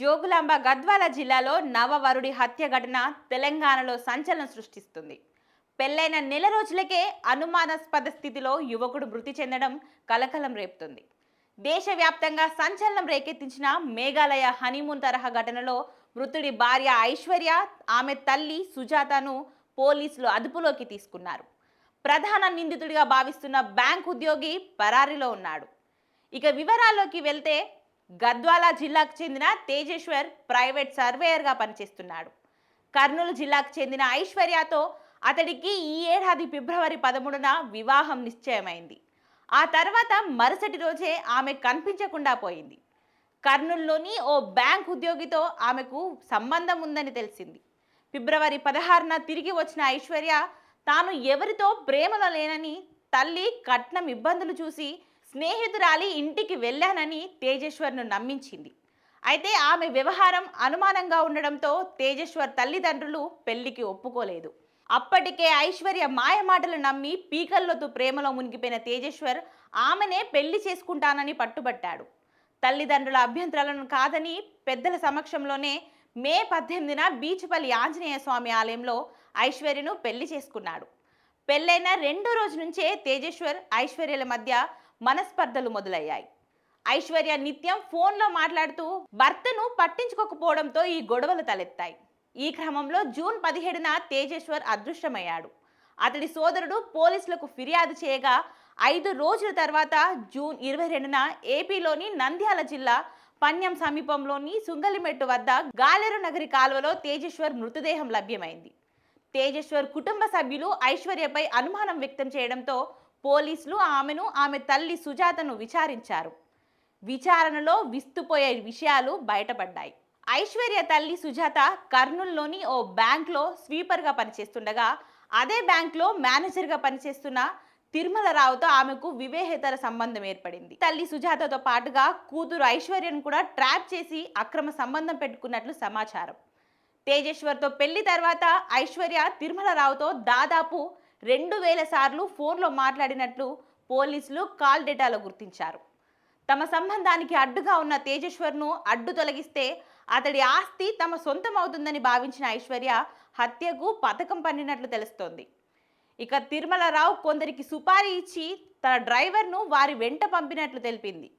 జోగులాంబ గద్వాల జిల్లాలో నవవరుడి హత్య ఘటన తెలంగాణలో సంచలనం సృష్టిస్తుంది. పెళ్ళైన నెల రోజులకే అనుమానాస్పద స్థితిలో యువకుడు మృతి చెందడం కలకలం రేపుతుంది. దేశవ్యాప్తంగా సంచలనం రేకెత్తించిన మేఘాలయ హనీమూన్ తరహా ఘటనలో మృతుడి భార్య ఐశ్వర్య ఆమె తల్లి సుజాతను పోలీసులు అదుపులోకి తీసుకున్నారు. ప్రధాన నిందితుడిగా భావిస్తున్న బ్యాంక్ ఉద్యోగి పరారిలో ఉన్నాడు. ఇక వివరాల్లోకి వెళ్తే గద్వాల జిల్లాకు చెందిన తేజేశ్వర్ ప్రైవేట్ సర్వేయర్గా పనిచేస్తున్నాడు. కర్నూలు జిల్లాకు చెందిన ఐశ్వర్యతో అతడికి ఈ ఏడాది ఫిబ్రవరి పదమూడున వివాహం నిశ్చయమైంది. ఆ తర్వాత మరుసటి రోజే ఆమె కనిపించకుండా పోయింది. కర్నూలులోని ఓ బ్యాంక్ ఉద్యోగితో ఆమెకు సంబంధం ఉందని తెలిసింది. ఫిబ్రవరి పదహారున తిరిగి వచ్చిన ఐశ్వర్య తాను ఎవరితో ప్రేమలో లేనని తల్లి కట్నం ఇబ్బందులు చూసి స్నేహితురాలి ఇంటికి వెళ్ళానని తేజేశ్వర్ను నమ్మించింది. అయితే ఆమె వ్యవహారం అనుమానంగా ఉండడంతో తేజేశ్వర్ తల్లిదండ్రులు పెళ్ళికి ఒప్పుకోలేదు. అప్పటికే ఐశ్వర్య మాయ మాటలు నమ్మి పీకల్లోతు ప్రేమలో మునిగిపోయిన తేజేశ్వర్ ఆమెనే పెళ్ళి చేసుకుంటానని పట్టుబట్టాడు. తల్లిదండ్రుల అభ్యంతరాలను కాదని పెద్దల సమక్షంలోనే మే పద్దెనిమిదిన బీచ్పల్లి ఆంజనేయ స్వామి ఆలయంలో ఐశ్వర్యను పెళ్ళి చేసుకున్నాడు. పెళ్ళైన రెండో రోజు నుంచే తేజేశ్వర్ ఐశ్వర్యల మధ్య మనస్పర్ధలు మొదలయ్యాయి. ఐశ్వర్య నిత్యం ఫోన్లో మాట్లాడుతూ భర్తను పట్టించుకోకపోవడంతో ఈ గొడవలు తలెత్తాయి. ఈ క్రమంలో జూన్ పదిహేడున తేజేశ్వర్ అదృశ్యమయ్యాడు. అతడి సోదరుడు పోలీసులకు ఫిర్యాదు చేయగా ఐదు రోజుల తర్వాత జూన్ ఇరవై రెండున ఏపీలోని నంద్యాల జిల్లా పన్యం సమీపంలోని సుంగలిమెట్టు వద్ద గాలేరు నగరి కాలువలో తేజేశ్వర్ మృతదేహం లభ్యమైంది. తేజేశ్వర్ కుటుంబ సభ్యులు ఐశ్వర్యపై అనుమానం వ్యక్తం చేయడంతో పోలీసులు ఆమెను ఆమె తల్లి సుజాతను విచారించారు. విచారణలో విస్తుపోయే విషయాలు బయటపడ్డాయి. ఐశ్వర్య తల్లి సుజాత కర్నూల్లోని ఓ బ్యాంక్లో స్వీపర్గా పనిచేస్తుండగా అదే బ్యాంక్లో మేనేజర్గా పనిచేస్తున్న తిరుమలరావుతో ఆమెకు వివేహేతర సంబంధం ఏర్పడింది. తల్లి సుజాతతో పాటుగా కూతురు ఐశ్వర్యను కూడా ట్రాప్ చేసి అక్రమ సంబంధం పెట్టుకున్నట్లు సమాచారం. తేజేశ్వర్తో పెళ్ళి తర్వాత ఐశ్వర్య తిరుమలరావుతో దాదాపు రెండు వేల సార్లు ఫోన్లో మాట్లాడినట్లు పోలీసులు కాల్ డేటాలో గుర్తించారు. తమ సంబంధానికి అడ్డుగా ఉన్న తేజేశ్వర్ను అడ్డు తొలగిస్తే అతడి ఆస్తి తమ సొంతం అవుతుందని భావించిన ఐశ్వర్య హత్యకు పథకం పన్నినట్లు తెలుస్తోంది. ఇక తిరుమలరావు కొందరికి సుపారీ ఇచ్చి తన డ్రైవర్ను వారి వెంట పంపినట్లు తెలిపింది.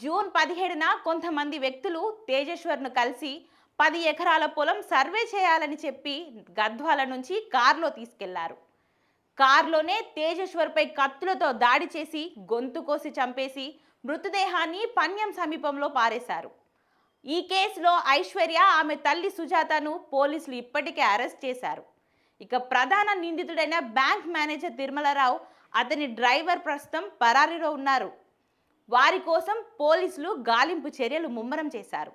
జూన్ పదిహేడున కొంతమంది వ్యక్తులు తేజేశ్వర్ను కలిసి పది ఎకరాల పొలం సర్వే చేయాలని చెప్పి గద్వాల నుంచి కారులో తీసుకెళ్ళారు. కారులోనే తేజేశ్వర్పై కత్తులతో దాడి చేసి గొంతు కోసి చంపేసి మృతదేహాన్ని పన్యం సమీపంలో పారేశారు. ఈ కేసులో ఐశ్వర్య ఆమె తల్లి సుజాతను పోలీసులు ఇప్పటికే అరెస్ట్ చేశారు. ఇక ప్రధాన నిందితుడైన బ్యాంక్ మేనేజర్ తిరుమలరావు అతని డ్రైవర్ ప్రస్తుతం పరారీలో ఉన్నారు. వారి కోసం పోలీసులు గాలింపు చర్యలు ముమ్మరం చేశారు.